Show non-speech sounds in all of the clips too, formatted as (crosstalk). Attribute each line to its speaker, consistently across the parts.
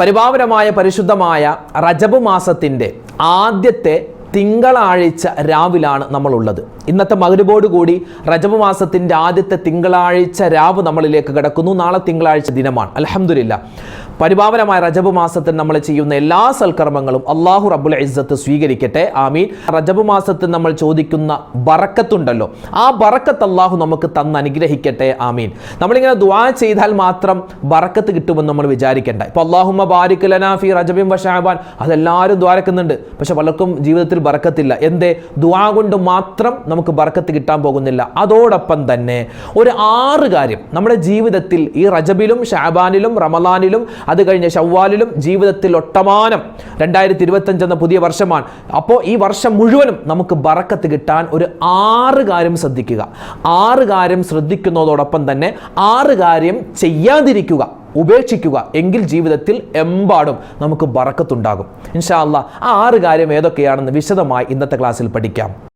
Speaker 1: പരിപാവനമായ പരിശുദ്ധമായ റജബ് മാസത്തിന്റെ ആദ്യത്തെ തിങ്കളാഴ്ച രാവിലാണ് നമ്മളുള്ളത്. ഇന്നത്തെ മകരുബോട് കൂടി റജബ് മാസത്തിന്റെ ആദ്യത്തെ തിങ്കളാഴ്ച രാവ് നമ്മളിലേക്ക് കിടക്കുന്നു. നാളെ തിങ്കളാഴ്ച ദിനമാണ്. അലഹമില്ല പരിപാവനമായ റജബ് മാസത്തിൽ നമ്മൾ ചെയ്യുന്ന എല്ലാ സൽക്കർമ്മങ്ങളും അള്ളാഹു റബ്ബുൽ ഇസ്സത്ത് സ്വീകരിക്കട്ടെ. ആമീൻ. റജബ് മാസത്തിൽ നമ്മൾ ചോദിക്കുന്ന ബറക്കത്തുണ്ടല്ലോ. ആ ബറക്കത്ത് അള്ളാഹു നമുക്ക് തന്ന് അനുഗ്രഹിക്കട്ടെ. ആമീൻ. നമ്മളിങ്ങനെ ദുആ ചെയ്താൽ മാത്രം ബറക്കത്ത് കിട്ടുമെന്ന് നമ്മൾ വിചാരിക്കേണ്ട. ഇപ്പൊ അള്ളാഹുമ്മ ബാരിക് ലനാ ഫി റജബിൻ വഷാബാൻ അതെല്ലാവരും ദ്വാരക്കുന്നുണ്ട് പക്ഷെ പലർക്കും ജീവിതത്തിൽ ബറക്കത്തില്ല. എന്തേ? ദുആ കൊണ്ട് മാത്രം നമുക്ക് ബറക്കത്ത് കിട്ടാൻ പോകുന്നില്ല. അതോടൊപ്പം തന്നെ ഒരു ആറ് കാര്യം. നമ്മുടെ ജീവിതത്തിൽ ഈ റജബിലും ഷാബാനിലും റമലാനിലും അത് കഴിഞ്ഞ ഷവ്വാലിലും ജീവിതത്തിൽ ഒട്ടമാനം രണ്ടായിരത്തി ഇരുപത്തഞ്ച് എന്ന പുതിയ വർഷമാണ്. അപ്പോൾ ഈ വർഷം മുഴുവനും നമുക്ക് ബറക്കത്ത് കിട്ടാൻ ഒരു ആറ് കാര്യം ശ്രദ്ധിക്കുക. ആറ് കാര്യം ശ്രദ്ധിക്കുന്നതോടൊപ്പം തന്നെ ആറ് കാര്യം ചെയ്യാതിരിക്കുക ഉപേക്ഷിക്കുക എങ്കിൽ ജീവിതത്തിൽ എമ്പാടും നമുക്ക് ബറക്കത്തുണ്ടാകും. ഇൻഷാ അല്ലാ ആ ആറ് കാര്യം ഏതൊക്കെയാണെന്ന് വിശദമായി ഇന്നത്തെ ക്ലാസ്സിൽ പഠിക്കാം.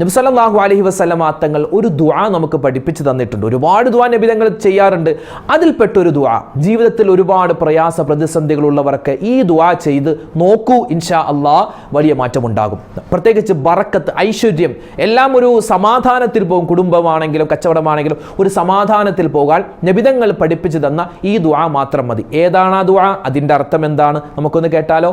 Speaker 1: നബ്സല്ലാഹു അലഹി വസ്ലമ തങ്ങൾ ഒരു ദുആ നമുക്ക് പഠിപ്പിച്ചു തന്നിട്ടുണ്ട്. ഒരുപാട് ദുആ നബിതങ്ങൾ ചെയ്യാറുണ്ട്. അതിൽപ്പെട്ട ഒരു ദുആ ജീവിതത്തിൽ ഒരുപാട് പ്രയാസ പ്രതിസന്ധികളുള്ളവർക്ക് ഈ ദുആ ചെയ്ത് നോക്കൂ ഇൻഷാ അള്ളാ വലിയ മാറ്റമുണ്ടാകും. പ്രത്യേകിച്ച് ബറക്കത്ത് ഐശ്വര്യം എല്ലാം ഒരു സമാധാനത്തിൽ പോകും. കുടുംബമാണെങ്കിലും കച്ചവടമാണെങ്കിലും ഒരു സമാധാനത്തിൽ പോകാൻ നബിതങ്ങൾ പഠിപ്പിച്ചു തന്ന ഈ ദുആ മാത്രം മതി. ഏതാണ് ആ ദുആ? അതിന്റെ അർത്ഥം എന്താണ്? നമുക്കൊന്ന് കേട്ടാലോ?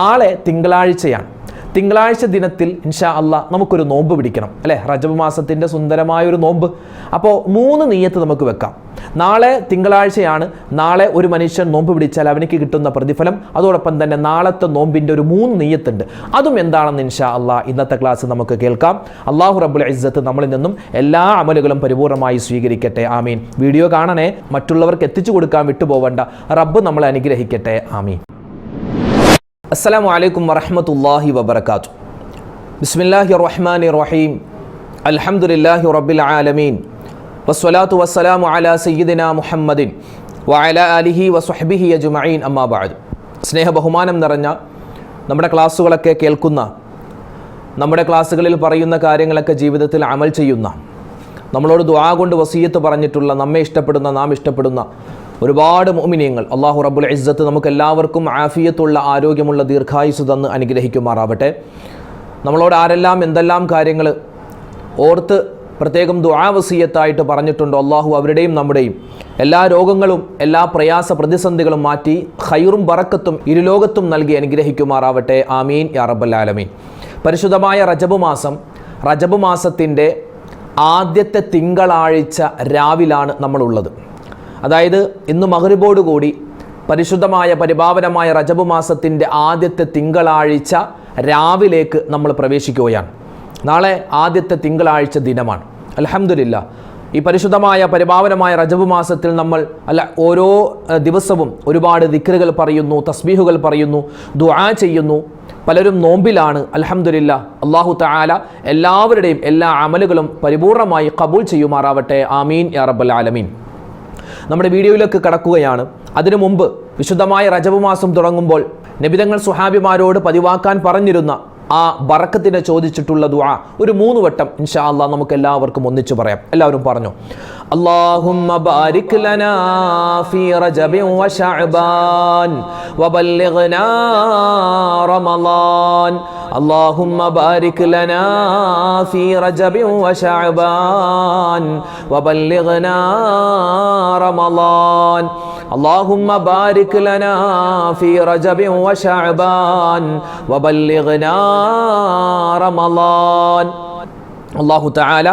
Speaker 1: നാളെ തിങ്കളാഴ്ചയാണ്. തിങ്കളാഴ്ച ദിനത്തിൽ ഇൻഷാ അല്ല നമുക്കൊരു നോമ്പ് പിടിക്കണം അല്ലേ? റജബ് മാസത്തിന്റെ സുന്ദരമായ ഒരു നോമ്പ്. അപ്പോൾ മൂന്ന് നീയത്ത് നമുക്ക് വെക്കാം. നാളെ തിങ്കളാഴ്ചയാണ്. നാളെ ഒരു മനുഷ്യൻ നോമ്പ് പിടിച്ചാൽ അവനിക്ക് കിട്ടുന്ന പ്രതിഫലം അതോടൊപ്പം തന്നെ നാളത്തെ നോമ്പിന്റെ ഒരു മൂന്ന് നീയത്തുണ്ട്. അതും എന്താണെന്ന് ഇൻഷാ അല്ലാ ഇന്നത്തെ ക്ലാസ് നമുക്ക് കേൾക്കാം. അള്ളാഹു റബുൽ ഇസ്സത്ത് നമ്മളിൽ നിന്നും എല്ലാ അമലുകളും പരിപൂർണമായി സ്വീകരിക്കട്ടെ. ആമീൻ. വീഡിയോ കാണണേ. മറ്റുള്ളവർക്ക് എത്തിച്ചു കൊടുക്കാൻ വിട്ടുപോവേണ്ട. റബ്ബ് നമ്മളെ അനുഗ്രഹിക്കട്ടെ. ആമീൻ. അസ്സലാമു വലൈക്കും വറഹമത്തല്ലാഹി വബർക്കാത്തു ബിസ്മില്ലാഹി റഹ്മാൻ റഹീം അലഹമുല്ലാഹി റബ്ബിൽ ആലമീൻ. വസ്വലാത്തു വസ്സലാമു അലാ സയ്യിദിന മുഹമ്മദിൻ വഅല അലിഹി വസ്വഹ്ബിഹി അജുമീൻ അമ്മാ ബഅദ്. സ്നേഹ ബഹുമാനം നിറഞ്ഞ നമ്മുടെ ക്ലാസ്സുകളൊക്കെ കേൾക്കുന്ന നമ്മുടെ ക്ലാസ്സുകളിൽ പറയുന്ന കാര്യങ്ങളൊക്കെ ജീവിതത്തിൽ അമൽ ചെയ്യുന്ന നമ്മളോട് ദ്വാ കൊണ്ട് വസീയത്ത് പറഞ്ഞിട്ടുള്ള നമ്മെ ഇഷ്ടപ്പെടുന്ന നാം ഇഷ്ടപ്പെടുന്ന ഒരുപാട് മോമിനിയങ്ങൾ അള്ളാഹു റബ്ബുൽ ഇസ്സത്ത് നമുക്ക് എല്ലാവർക്കും ആഫിയത്തുള്ള ആരോഗ്യമുള്ള ദീർഘായുസ് തന്ന് അനുഗ്രഹിക്കുമാറാവട്ടെ. നമ്മളോട് ആരെല്ലാം എന്തെല്ലാം കാര്യങ്ങൾ ഓർത്ത് പ്രത്യേകം ദുആവസീയത്തായിട്ട് പറഞ്ഞിട്ടുണ്ടോ അള്ളാഹു അവരുടെയും നമ്മുടെയും എല്ലാ രോഗങ്ങളും എല്ലാ പ്രയാസ പ്രതിസന്ധികളും മാറ്റി ഹൈറും ബറക്കത്തും ഇരുലോകത്തും നൽകി അനുഗ്രഹിക്കുമാറാവട്ടെ. ആമീൻ. യാ ആലമീൻ. പരിശുദ്ധമായ റജബ് മാസം റജബ് മാസത്തിന്റെ ആദ്യത്തെ തിങ്കളാഴ്ച രാവിലാണ് നമ്മളുള്ളത്. അതായത് ഇന്ന് മഹരിബോടുകൂടി പരിശുദ്ധമായ പരിപാവനമായ റജബ് മാസത്തിന്റെ ആദ്യത്തെ തിങ്കളാഴ്ച രാവിലേക്ക് നമ്മൾ പ്രവേശിക്കുകയാണ്. നാളെ ആദ്യത്തെ തിങ്കളാഴ്ച ദിനമാണ്. അലഹമില്ല ഈ പരിശുദ്ധമായ പരിപാവനമായ റജബ് മാസത്തിൽ നമ്മൾ അല്ല ഓരോ ദിവസവും ഒരുപാട് ദിക്റുകൾ പറയുന്നു തസ്ബീഹുകൾ പറയുന്നു ദുആ ചെയ്യുന്നു. പലരും നോമ്പിലാണ് അലഹമില്ല അള്ളാഹു തആല എല്ലാവരുടെയും എല്ലാ അമലുകളും പരിപൂർണമായി കബൂൽ ചെയ്യുമാറാവട്ടെ. ആമീൻ യാ റബ്ബൽ ആലമീൻ. നമ്മുടെ വീഡിയോയിലേക്ക് കടക്കുകയാണ്. അതിനു മുമ്പ് വിശുദ്ധമായ റജബ് മാസം തുടങ്ങുമ്പോൾ നബിതങ്ങൾ സുഹാബിമാരോട് പതിവാക്കാൻ പറഞ്ഞിരുന്ന ആ ബറക്കത്തിനെ ചോദിച്ചിട്ടുള്ള ദുആ ഒരു മൂന്ന് വട്ടം ഇൻഷാ അല്ലാ നമുക്ക് എല്ലാവർക്കും ഒന്നിച്ചു പറയാം എല്ലാവരും പറഞ്ഞു അല്ലാഹുമ്മ ബാരിക് ലനാ ഫീ റജബിൻ വശഅബാൻ വബല്ലിഗ്നാ റമളാൻ اللهم بارك لنا في رجب وشعبان وبلغنا رمضان اللهم بارك لنا في رجب وشعبان وبلغنا رمضان അള്ളാഹു താല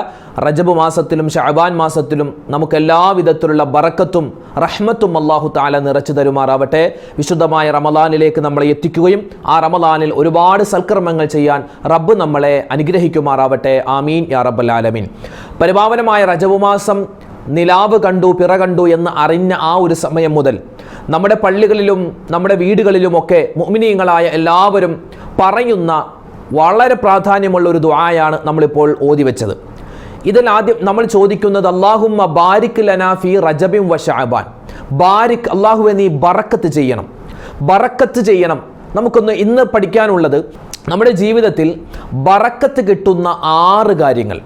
Speaker 1: റജബ് മാസത്തിലും ഷഅബാൻ മാസത്തിലും നമുക്ക് എല്ലാവിധത്തിലുള്ള ബറക്കത്തും റഹ്മത്തും അള്ളാഹു താല നിറച്ചു തരുമാറാവട്ടെ വിശുദ്ധമായ റമലാനിലേക്ക് നമ്മളെ എത്തിക്കുകയും ആ റമലാനിൽ ഒരുപാട് സൽക്കർമ്മങ്ങൾ ചെയ്യാൻ റബ്ബ് നമ്മളെ അനുഗ്രഹിക്കുമാറാവട്ടെ ആമീൻ യാ റബ്ബൽ ആലമീൻ പരിപാവനമായ റജബ് മാസം നിലാവ് കണ്ടു പിറ കണ്ടു എന്ന് അറിഞ്ഞ ആ ഒരു സമയം മുതൽ നമ്മുടെ പള്ളികളിലും നമ്മുടെ വീടുകളിലുമൊക്കെ മുഅ്മിനീങ്ങളായ എല്ലാവരും പറയുന്ന വളരെ പ്രാധാന്യമുള്ള ഒരു ദ്വായാണ് നമ്മളിപ്പോൾ ഓതി വെച്ചത്. ഇതിൽ ആദ്യം നമ്മൾ ചോദിക്കുന്നത് അള്ളാഹുമ്മ ബാരിക് ലനാഫി ഫി വഷാബാൻ ബാരിക് അള്ളാഹുവെ നീ ബറക്കത്ത് ചെയ്യണം. ബറക്കത്ത് ചെയ്യണം. നമുക്കൊന്ന് ഇന്ന് പഠിക്കാനുള്ളത് നമ്മുടെ ജീവിതത്തിൽ ബറക്കത്ത് കിട്ടുന്ന ആറ് കാര്യങ്ങൾ.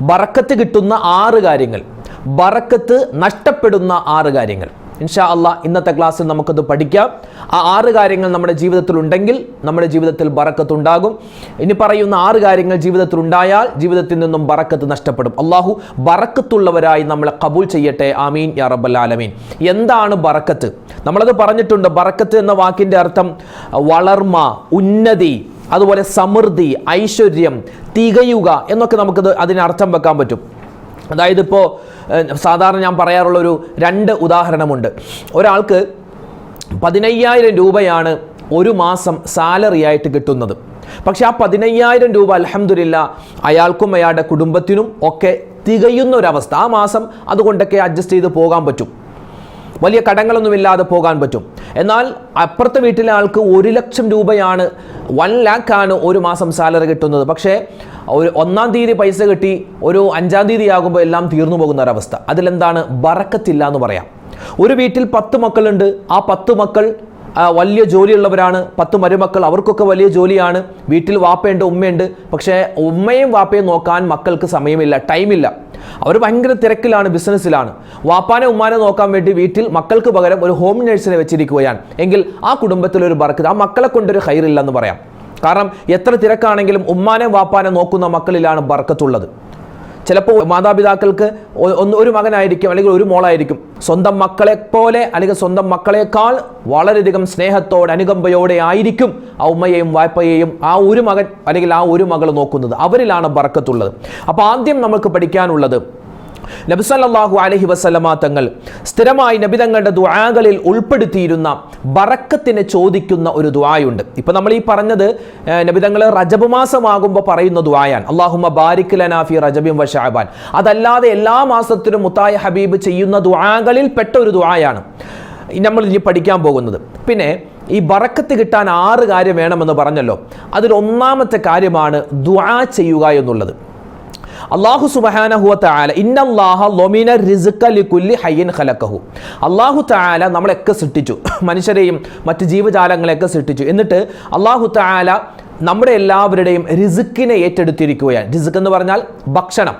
Speaker 1: ബറക്കത്ത് കിട്ടുന്ന ആറ് കാര്യങ്ങൾ. ബറക്കത്ത് നഷ്ടപ്പെടുന്ന ആറ് കാര്യങ്ങൾ. ഇൻഷാ അള്ളാ ഇന്നത്തെ ക്ലാസ്സിൽ നമുക്കത് പഠിക്കാം. ആ ആറ് കാര്യങ്ങൾ നമ്മുടെ ജീവിതത്തിൽ ഉണ്ടെങ്കിൽ നമ്മുടെ ജീവിതത്തിൽ ബറക്കത്ത് ഉണ്ടാകും ഇനി പറയുന്ന ആറ് കാര്യങ്ങൾ ജീവിതത്തിൽ ഉണ്ടായാൽ ജീവിതത്തിൽ നിന്നും ബറക്കത്ത് നഷ്ടപ്പെടും. അള്ളാഹു ബറക്കത്തുള്ളവരായി നമ്മളെ കബൂൽ ചെയ്യട്ടെ. ആമീൻ യാ റബ്ബൽ ആലമീൻ. എന്താണ് ബറക്കത്ത്? നമ്മളത് പറഞ്ഞിട്ടുണ്ട് ബറക്കത്ത് എന്ന വാക്കിന്റെ അർത്ഥം വളർമ ഉന്നതി അതുപോലെ സമൃദ്ധി ഐശ്വര്യം തികയുക എന്നൊക്കെ നമുക്കത് അതിന് അർത്ഥം വെക്കാൻ പറ്റും. അതായത് ഇപ്പോൾ സാധാരണ ഞാൻ പറയാറുള്ള ഒരു രണ്ട് ഉദാഹരണമുണ്ട്. ഒരാൾക്ക് പതിനയ്യായിരം രൂപയാണ് ഒരു മാസം സാലറി ആയിട്ട് കിട്ടുന്നത്. പക്ഷെ ആ പതിനയ്യായിരം രൂപ അലഹമില്ല അയാൾക്കും അയാളുടെ കുടുംബത്തിനും ഒക്കെ തികയുന്ന ഒരവസ്ഥ ആ മാസം അതുകൊണ്ടൊക്കെ അഡ്ജസ്റ്റ് ചെയ്ത് പോകാൻ പറ്റും. വലിയ കടങ്ങളൊന്നുമില്ലാതെ പോകാൻ പറ്റും. എന്നാൽ അപ്പുറത്തെ വീട്ടിലെ ആൾക്ക് ഒരു ലക്ഷം രൂപയാണ് വൺ ലാക്കാണ് ഒരു മാസം സാലറി കിട്ടുന്നത്. പക്ഷേ ഒരു ഒന്നാം തീയതി പൈസ കിട്ടി ഒരു അഞ്ചാം തീയതി ആകുമ്പോൾ എല്ലാം തീർന്നു പോകുന്ന ഒരവസ്ഥ. അതിലെന്താണ്? ബറക്കത്തില്ല എന്ന് പറയാം. ഒരു വീട്ടിൽ പത്ത് മക്കളുണ്ട്. ആ പത്ത് മക്കൾ വലിയ ജോലിയുള്ളവരാണ്. പത്ത് മരുമക്കൾ അവർക്കൊക്കെ വലിയ ജോലിയാണ്. വീട്ടിൽ വാപ്പയുണ്ട് ഉമ്മയുണ്ട്. പക്ഷേ ഉമ്മയും വാപ്പയും നോക്കാൻ മക്കൾക്ക് സമയമില്ല ടൈമില്ല. അവർ ഭയങ്കര തിരക്കിലാണ് ബിസിനസ്സിലാണ് വാപ്പാനെ ഉമ്മാനെ നോക്കാൻ വേണ്ടി വീട്ടിൽ മക്കൾക്ക് പകരം ഒരു ഹോം നേഴ്സിനെ വെച്ചിരിക്കുകയാണ്. എങ്കിൽ ആ കുടുംബത്തിൽ ഒരു ബർക്കത്ത് ആ മക്കളെ കൊണ്ടൊരു ഹൈറില്ലെന്ന് പറയാം. കാരണം എത്ര തിരക്കാണെങ്കിലും ഉമ്മാനെ വാപ്പാനെ നോക്കുന്ന മക്കളിലാണ് ബർക്കത്തുള്ളത് ചിലപ്പോൾ മാതാപിതാക്കൾക്ക് ഒരു മകനായിരിക്കും അല്ലെങ്കിൽ ഒരു മോളായിരിക്കും. സ്വന്തം മക്കളെ പോലെ അല്ലെങ്കിൽ സ്വന്തം മക്കളെക്കാൾ വളരെയധികം സ്നേഹത്തോടെ അനുകമ്പയോടെ ആയിരിക്കും ആ ഉമ്മയെയും വായ്പയെയും ആ ഒരു മകൻ അല്ലെങ്കിൽ ആ ഒരു മകൾ നോക്കുന്നത്. അവരിലാണ് ബർക്കത്തുള്ളത്. അപ്പോൾ ആദ്യം നമുക്ക് പഠിക്കാനുള്ളത് നബിസല്ലാഹു അലഹി വസ്ലമ തങ്ങൾ സ്ഥിരമായി നബി തങ്ങളുടെ ദുആകളിൽ ഉൾപ്പെടുത്തിയിരുന്ന ബറക്കത്തിനെ ചോദിക്കുന്ന ഒരു ദുആയുണ്ട്. ഇപ്പൊ നമ്മൾ ഈ പറഞ്ഞത് നബി നബിതങ്ങൾ റജബ് മാസമാകുമ്പോൾ പറയുന്ന ദുആയാണ്. അള്ളാഹുമ ബാരിക് ലനാ റജബിം വ അതല്ലാതെ എല്ലാ മാസത്തിലും മുത്തായ ഹബീബ് ചെയ്യുന്ന ദുആകളിൽ പെട്ട ഒരു ദുആയാണ്. നമ്മൾ ഇനി പഠിക്കാൻ പോകുന്നത്. പിന്നെ ഈ ബറക്കത്ത് കിട്ടാൻ ആറ് കാര്യം വേണമെന്ന് പറഞ്ഞല്ലോ. അതിൽ ഒന്നാമത്തെ കാര്യമാണ് ദുആ ചെയ്യുക എന്നുള്ളത്. അള്ളാഹു സുബഹാനഹുവ ലൊമിന അള്ളാഹു താല നമ്മളെയൊക്കെ സൃഷ്ടിച്ചു. (coughs) മനുഷ്യരെയും മറ്റ് ജീവജാലങ്ങളെയൊക്കെ സൃഷ്ടിച്ചു. എന്നിട്ട് അള്ളാഹു താല നമ്മുടെ എല്ലാവരുടെയും റിസുക്കിനെ ഏറ്റെടുത്തിരിക്കുകയാണ്. റിസുക്ക് എന്ന് പറഞ്ഞാൽ ഭക്ഷണം.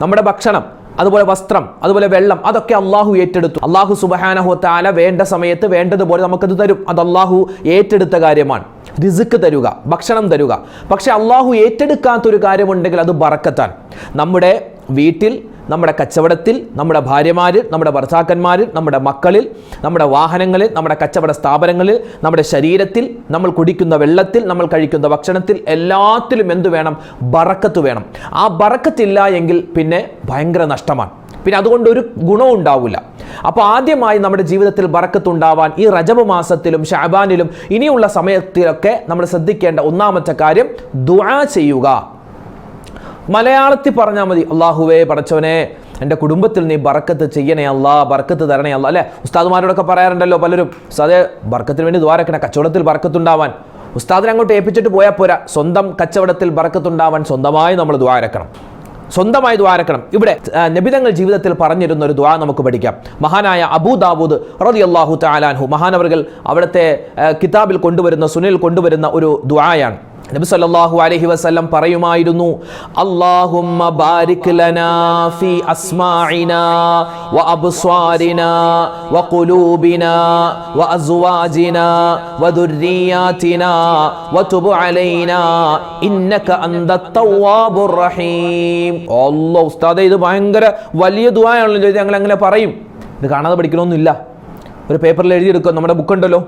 Speaker 1: നമ്മുടെ ഭക്ഷണം. അതുപോലെ വസ്ത്രം അതുപോലെ വെള്ളം അതൊക്കെ അള്ളാഹു ഏറ്റെടുത്തു. അള്ളാഹു സുബഹാനഹുത്താല വേണ്ട സമയത്ത് വേണ്ടതുപോലെ നമുക്കത് തരും. അത് അള്ളാഹു ഏറ്റെടുത്ത കാര്യമാണ്. റിസുക്ക് തരുക ഭക്ഷണം തരുക. പക്ഷെ അള്ളാഹു ഏറ്റെടുക്കാത്തൊരു കാര്യമുണ്ടെങ്കിൽ അത് ബറക്കത്താൻ നമ്മുടെ വീട്ടിൽ നമ്മുടെ കച്ചവടത്തിൽ നമ്മുടെ ഭാര്യമാരിൽ നമ്മുടെ ഭർത്താക്കന്മാരിൽ നമ്മുടെ മക്കളിൽ നമ്മുടെ വാഹനങ്ങളിൽ നമ്മുടെ കച്ചവട സ്ഥാപനങ്ങളിൽ നമ്മുടെ ശരീരത്തിൽ നമ്മൾ കുടിക്കുന്ന വെള്ളത്തിൽ നമ്മൾ കഴിക്കുന്ന ഭക്ഷണത്തിൽ എല്ലാത്തിലും എന്ത് വേണം? ബറക്കത്ത് വേണം. ആ ബറക്കത്തില്ല എങ്കിൽ പിന്നെ ഭയങ്കര നഷ്ടമാണ്. പിന്നെ അതുകൊണ്ട് ഒരു ഗുണവും ഉണ്ടാവില്ല. അപ്പോൾ ആദ്യമായി നമ്മുടെ ജീവിതത്തിൽ ബറക്കത്തുണ്ടാവാൻ ഈ റജബ് മാസത്തിലും ഷാബാനിലും ഇനിയുള്ള സമയത്തിലൊക്കെ നമ്മൾ ശ്രദ്ധിക്കേണ്ട ഒന്നാമത്തെ കാര്യം ദുആ ചെയ്യുക. മലയാളത്തിൽ പറഞ്ഞാൽ മതി അള്ളാഹുവേ പടച്ചവനെ എന്റെ കുടുംബത്തിൽ നീ ബർക്കത്ത് ചെയ്യണേ അല്ലാ ബർക്കത്ത് തരണേ അല്ല അല്ലേ? ഉസ്താദുമാരോടൊക്കെ പറയാറുണ്ടല്ലോ പലരും ഉസ്താദെ ബർക്കത്തിന് വേണ്ടി ദ്വാരക്കണേ കച്ചവടത്തിൽ ബർക്കത്തുണ്ടാവാൻ ഉസ്താദിനെ അങ്ങോട്ട് ഏൽപ്പിച്ചിട്ട് പോയാൽ പോരാ സ്വന്തം കച്ചവടത്തിൽ ബർക്കത്തുണ്ടാവാൻ സ്വന്തമായി നമ്മൾ ദ്വാരക്കണം സ്വന്തമായി ദ്വാരക്കണം ഇവിടെ നബിതങ്ങൾ ജീവിതത്തിൽ പറഞ്ഞിരുന്ന ഒരു ദ്വാ നമുക്ക് പഠിക്കാം. മഹാനായ അബൂ ദാവൂദ് റതി അള്ളാഹു താലാൻഹു മഹാനവറുകൾ അവിടുത്തെ കിതാബിൽ കൊണ്ടുവരുന്ന സുനിൽ കൊണ്ടുവരുന്ന ഒരു ദ്വായാണ് നബി സല്ലല്ലാഹു അലൈഹി വസല്ലം പറയുമായിരുന്നു അല്ലാഹുമ്മ ബാരിക് ലനാ ഫീ അസ്മാഇനാ വ അബ്സ്വാരിനാ വ ഖുലൂബിനാ വ അസ്വാജിനാ വ ദുർരിയാതിനാ വ തുബ് അലൈനാ ഇന്നക അന്തത് തവ്വാബുർ റഹീം. അല്ലാഹ് ഉസ്താദേ ഇത് ഭയങ്കര വലിയ ദുആയാണല്ലോ ഞങ്ങൾ അങ്ങനെ പറയും. ഇത് കാണാതെ പഠിക്കണമെന്നില്ല ഒരു പേപ്പറിൽ എഴുതിയെടുക്കുക. നമ്മുടെ ബുക്ക് ഉണ്ടല്ലോ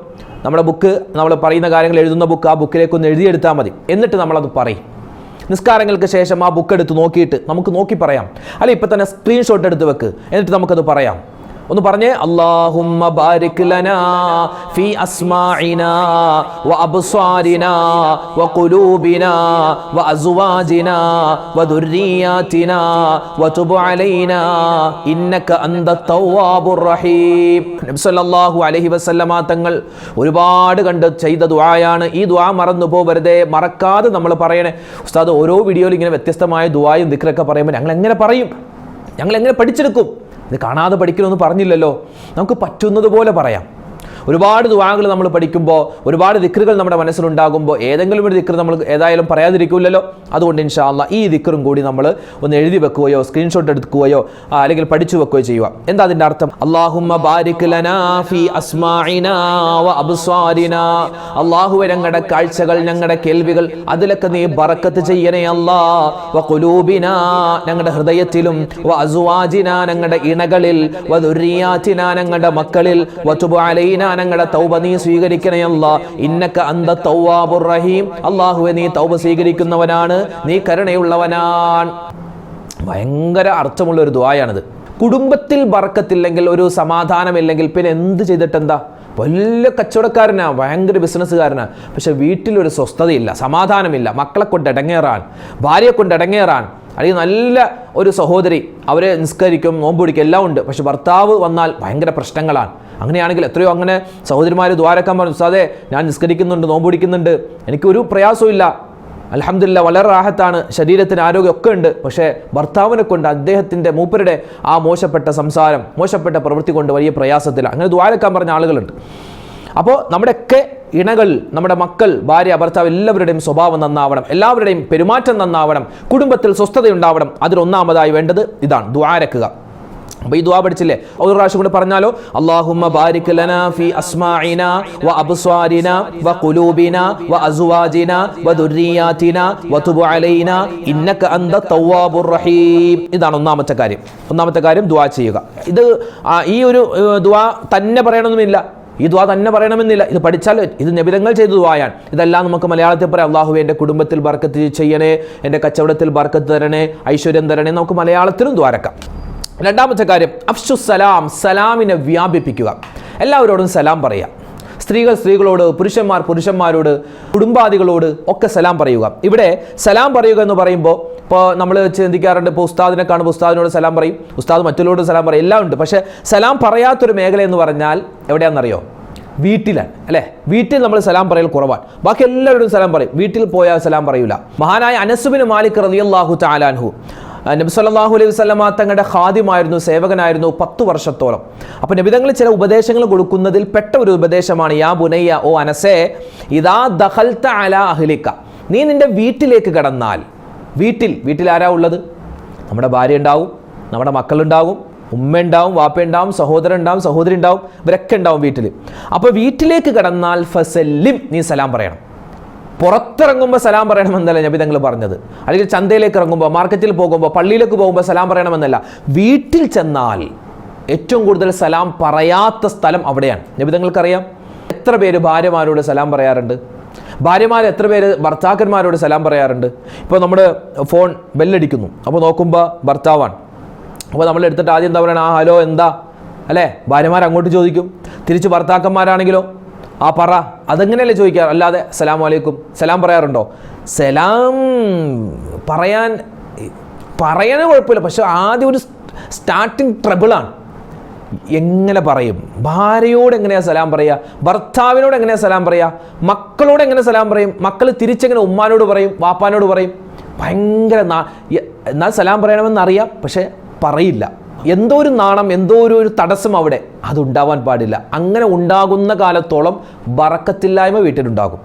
Speaker 1: നമ്മുടെ ബുക്ക് നമ്മൾ പറയുന്ന കാര്യങ്ങൾ എഴുതുന്ന ബുക്ക് ആ ബുക്കിലേക്ക് ഒന്ന് എഴുതിയെടുത്താൽ മതി. എന്നിട്ട് നമ്മളത് പറയും. നിസ്കാരങ്ങൾക്ക് ശേഷം ആ ബുക്ക് എടുത്ത് നോക്കിയിട്ട് നമുക്ക് നോക്കി പറയാം. അല്ലെ ഇപ്പം തന്നെ സ്ക്രീൻഷോട്ട് എടുത്ത് വെക്ക്. എന്നിട്ട് നമുക്കത് പറയാം. ഒന്ന് പറഞ്ഞേ അല്ലാഹുമ്മ ബാരിക് ലനാ ഫീ അസ്മാഇനാ വ അബ്സാരിനാ വ ഖുലൂബിനാ വ അസ്വാജിനാ വ ദുർരിയാതിനാ വ തുബ് അലൈനാ ഇന്നക അന്ത തവ്വാബുർ റഹീം. നബി സല്ലല്ലാഹു അലൈഹി വസല്ലമ തങ്ങൾ ഒരുപാട് കണ്ട് ചെയ്ത ദുആയാണ്. ഈ ദുആ മറന്നു പോവരുതേ മറക്കാതെ നമ്മൾ പറയണേ. ഉസ്താദ് ഓരോ വീഡിയോയിലും ഇങ്ങനെ വ്യത്യസ്തമായ ദുആയും ദിക്റൊക്കെ പറയുമ്പോൾ ഞങ്ങൾ എങ്ങനെ പറയും? ഞങ്ങൾ എങ്ങനെ പഠിച്ചെടുക്കും? ഇത് കാണാതെ പഠിക്കണമെന്ന് പറഞ്ഞില്ലല്ലോ. നമുക്ക് പറ്റുന്നത് പോലെ പറയാം. ഒരുപാട് ദുവാകൾ നമ്മൾ പഠിക്കുമ്പോൾ ഒരുപാട് ദിക്കറുകൾ നമ്മുടെ മനസ്സിലുണ്ടാകുമ്പോൾ ഏതെങ്കിലും ഒരു ദിക്കർ നമ്മൾ ഏതായാലും പറയാതിരിക്കില്ലല്ലോ അതുകൊണ്ട് ഇൻഷാല്ല ഈ ദിക്കറും കൂടി നമ്മൾ ഒന്ന് എഴുതി വെക്കുകയോ സ്ക്രീൻഷോട്ട് എടുക്കുകയോ അല്ലെങ്കിൽ പഠിച്ചു വെക്കുകയോ ചെയ്യുക. എന്താ അതിന്റെ അർത്ഥം? അള്ളാഹുമ്മ ബാരിക് ലനാ ഫി അസ്മാഇനാ വ അള്ളാഹുവെ ഞങ്ങളുടെ കാഴ്ചകൾ ഞങ്ങളുടെ കേൾവികൾ അതിലൊക്കെ നീ ബറക്കത്ത് ചെയ്യണേ അല്ലാ. വ ഖുലൂബിനാ ഞങ്ങളുടെ ഹൃദയത്തിലും വ അസ്വാജിനാ ഞങ്ങളുടെ ഇണകളിൽ വ ഞങ്ങളുടെ മക്കളിൽ വ അലൈനാ ഞങ്ങളുടെ തൗബ നീ സ്വീകരിക്കണേ അല്ലാ. ഇന്നക അന്ത തൗവാബുർ റഹീം. അള്ളാഹുവെ നീ തൗബ സ്വീകരിക്കുന്നവനാണ്. നീ കരുണയുള്ളവനാണ്. ഭയങ്കര അർത്ഥമുള്ള ഒരു ദ്വായാണിത് കുടുംബത്തിൽ ബറക്കത്തില്ലെങ്കിൽ ഒരു സമാധാനമില്ലെങ്കിൽ പിന്നെ എന്ത് ചെയ്തിട്ടെന്താ? വല്ല കച്ചവടക്കാരനാ ഭയങ്കര ബിസിനസ്സുകാരനാ. പക്ഷെ വീട്ടിലൊരു സ്വസ്ഥതയില്ല സമാധാനമില്ല. മക്കളെ കൊണ്ട് ഇടങ്ങേറാൻ ഭാര്യയെ കൊണ്ട് ഇടങ്ങേറാൻ അല്ലെങ്കിൽ നല്ല ഒരു സഹോദരി അവരെ നിസ്കരിക്കും നോമ്പ് പിടിക്കും എല്ലാം ഉണ്ട്. പക്ഷെ ഭർത്താവ് വന്നാൽ ഭയങ്കര പ്രശ്നങ്ങളാണ്. അങ്ങനെയാണെങ്കിൽ എത്രയോ അങ്ങനെ സഹോദരിമാർ ദ്വാരക്കാൻ പറഞ്ഞു ഉസ്താദേ ഞാൻ നിസ്കരിക്കുന്നുണ്ട് നോമ്പുടിക്കുന്നുണ്ട് എനിക്കൊരു പ്രയാസമില്ല അലഹമില്ല വളരെ റാഹത്താണ്. ശരീരത്തിന് ആരോഗ്യമൊക്കെ ഉണ്ട്. പക്ഷേ ഭർത്താവിനെ കൊണ്ട് അദ്ദേഹത്തിന്റെ മൂപ്പരുടെ ആ മോശപ്പെട്ട സംസാരം മോശപ്പെട്ട പ്രവൃത്തി കൊണ്ട് വലിയ പ്രയാസത്തിലാണ് അങ്ങനെ ദ്വാരക്കാൻ പറഞ്ഞ ആളുകളുണ്ട്. അപ്പോൾ നമ്മുടെയൊക്കെ ഇണകൾ നമ്മുടെ മക്കൾ ഭാര്യ ഭർത്താവ് എല്ലാവരുടെയും സ്വഭാവം നന്നാവണം. എല്ലാവരുടെയും പെരുമാറ്റം നന്നാവണം. കുടുംബത്തിൽ സ്വസ്ഥതയുണ്ടാവണം. അതിലൊന്നാമതായി വേണ്ടത് ഇതാണ് ദ്വാരക്കുക അപ്പോൾ ഈ ദുവാ പഠിച്ചില്ലേ? ഒരു പ്രാവശ്യം കൂടി പറഞ്ഞാലോ അല്ലാഹുമ്മ ബാരിക് ലനാ ഫി അസ്മാഇന വ അബ്സ്വാരിന വ ഖുലൂബിന വ അസ്വാജിന വ ദുർരിയാതിന വ തുബ് അലൈന ഇന്നക അന്ത തവ്വാബുർ റഹീം. ഇതാണ് ഒന്നാമത്തെ കാര്യം. ഒന്നാമത്തെ കാര്യം ദുവാ ചെയ്യുക. ഇത് ഈ ഒരു ദുവാ തന്നെ പറയണമെന്നില്ല ഈ ദ്വാ തന്നെ പറയണമെന്നില്ല. ഇത് പഠിച്ചാൽ ഇത് നിബിധങ്ങൾ ചെയ്ത ദ്വായാണ് ഇതെല്ലാം നമുക്ക് മലയാളത്തിൽ പറയാം. അള്ളാഹു എന്റെ കുടുംബത്തിൽ ബർക്കത്ത് ചെയ്യണേ എന്റെ കച്ചവടത്തിൽ ബർക്കത്ത് തരണേ ഐശ്വര്യം തരണേ നമുക്ക് മലയാളത്തിലും ദ്വാരക്കാം രണ്ടാമത്തെ കാര്യം അഫ്ഷു സലാം സലാമിനെ വ്യാപിപ്പിക്കുക. എല്ലാവരോടും സലാം പറയുക. സ്ത്രീകൾ സ്ത്രീകളോട് പുരുഷന്മാർ പുരുഷന്മാരോട് കുടുംബാദികളോട് ഒക്കെ സലാം പറയുക. ഇവിടെ സലാം പറയുക എന്ന് പറയുമ്പോൾ ഇപ്പോൾ നമ്മൾ ചിന്തിക്കാറുണ്ട് ഇപ്പോൾ ഉസ്താദിനെ കാണുമ്പോൾ ഉസ്താദിനോട് സലാം പറയും ഉസ്താദ് മറ്റുള്ളവരോട് സലാം പറയും എല്ലാം ഉണ്ട്. പക്ഷേ സലാം പറയാത്തൊരു മേഖല എന്ന് പറഞ്ഞാൽ എവിടെയാണെന്നറിയോ? വീട്ടിലാണ് അല്ലേ? വീട്ടിൽ നമ്മൾ സലാം പറയൽ കുറവാണ്. ബാക്കി എല്ലാവരോടും സലാം പറയും. വീട്ടിൽ പോയാൽ സലാം പറയൂല. മഹാനായ അനസുബിന് മാലിക് റളിയല്ലാഹു താലാൻഹു നബി സല്ലല്ലാഹു അലൈഹി വസല്ലമ തങ്ങളുടെ ഹാദ്യമായിരുന്നു സേവകനായിരുന്നു പത്തു വർഷത്തോളം. അപ്പോൾ നബിതങ്ങൾ ചില ഉപദേശങ്ങൾ കൊടുക്കുന്നതിൽ പെട്ട ഒരു ഉപദേശമാണ് യാ ബുനയ്യ ഓ അനസേ ഇതാ ദഹൽത്ത അല അഹ്ലിക്ക നീ നിന്റെ വീട്ടിലേക്ക് കടന്നാൽ. വീട്ടിൽ വീട്ടിൽ ആരാ ഉള്ളത്? നമ്മുടെ ഭാര്യ ഉണ്ടാവും നമ്മുടെ മക്കളുണ്ടാവും ഉമ്മ ഉണ്ടാവും വാപ്പ ഉണ്ടാവും സഹോദരൻ ഉണ്ടാവും സഹോദരി ഉണ്ടാവും ഇവരൊക്കെ ഉണ്ടാവും വീട്ടിൽ. അപ്പോൾ വീട്ടിലേക്ക് കടന്നാൽ ഫസല്ലിം നീ സലാം പറയണം. പുറത്തിറങ്ങുമ്പോൾ സലാം പറയണമെന്നല്ല നബി തങ്ങൾ പറഞ്ഞത്. അല്ലെങ്കിൽ ചന്തയിലേക്ക് ഇറങ്ങുമ്പോൾ മാർക്കറ്റിൽ പോകുമ്പോൾ പള്ളിയിലേക്ക് പോകുമ്പോൾ സലാം പറയണമെന്നല്ല. വീട്ടിൽ ചെന്നാൽ ഏറ്റവും കൂടുതൽ സലാം പറയാത്ത സ്ഥലം അവിടെയാണ്. നബി തങ്ങൾക്കറിയാം? എത്ര പേര് ഭാര്യമാരോട് സലാം പറയാറുണ്ട്? ഭാര്യമാർ എത്ര പേര് ഭർത്താക്കന്മാരോട് സലാം പറയാറുണ്ട്? ഇപ്പോൾ നമ്മുടെ ഫോൺ ബെല്ലടിക്കുന്നു. അപ്പോൾ നോക്കുമ്പോൾ ഭർത്താവാണ്. അപ്പോൾ നമ്മൾ എടുത്തിട്ട് ആദ്യം എന്താ പറയണം? ആ ഹലോ എന്താ? അല്ലേ? ഭാര്യമാർ അങ്ങോട്ട് ചോദിക്കും. തിരിച്ച് ഭർത്താക്കന്മാരാണെങ്കിലോ? ആ പറ. അതെങ്ങനെയല്ലേ ചോദിക്കാറ്? അല്ലാതെ സലാം വലൈക്കും സലാം പറയാറുണ്ടോ? സലാം പറയാൻ പറയാൻ കുഴപ്പമില്ല. പക്ഷെ ആദ്യം ഒരു സ്റ്റാർട്ടിങ് ട്രബിളാണ്. എങ്ങനെ പറയും? ഭാര്യയോട് എങ്ങനെയാ സലാം പറയുക ഭർത്താവിനോട് എങ്ങനെയാ സലാം പറയുക മക്കളോട് എങ്ങനെ സലാം പറയും? മക്കൾ തിരിച്ചെങ്ങനെ ഉമ്മാനോട് പറയും? വാപ്പാനോട് പറയും? ഭയങ്കര എന്നാൽ സലാം പറയണമെന്നറിയാം പക്ഷെ പറയില്ല. എന്തോ ഒരു നാണം എന്തോ ഒരു ഒരു തടസ്സം അവിടെ. അതുണ്ടാവാൻ പാടില്ല. അങ്ങനെ ഉണ്ടാകുന്ന കാലത്തോളം ബറക്കത്തില്ലായ്മ വീട്ടിലുണ്ടാകും.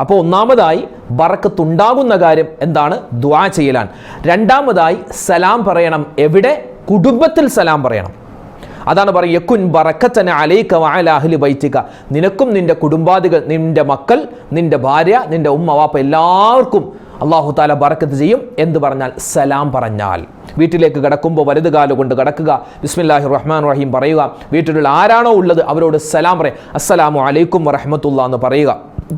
Speaker 1: അപ്പോൾ ഒന്നാമതായി ബറക്കത്തുണ്ടാകുന്ന കാര്യം എന്താണ്? ദ്വാ ചെയ്യലാണ്. രണ്ടാമതായി സലാം പറയണം. എവിടെ? കുടുംബത്തിൽ സലാം പറയണം. അതാണ് പറയുക യക്കുൻ ബറക്കത്തന അലൈക വഅല അഹ്ലി ബൈത്തിക നിനക്കും നിന്റെ കുടുംബാദികൾ നിന്റെ മക്കൾ നിന്റെ ഭാര്യ നിന്റെ ഉമ്മ വാപ്പ എല്ലാവർക്കും അള്ളാഹു താല ബറക്കത്ത് ചെയ്യും. എന്ന് പറഞ്ഞാൽ സലാം പറഞ്ഞാൽ. വീട്ടിലേക്ക് കിടക്കുമ്പോൾ വലത് കാലുകൊണ്ട് കിടക്കുക. ബിസ്മില്ലാഹി റഹ്മാൻ റഹീം പറയുക. വീട്ടിലുള്ള ആരാണോ ഉള്ളത് അവരോട് സലാം പറയും. അസ്സലാമു അലൈക്കും വറഹമത്തുള്ള എന്ന് പറയുക.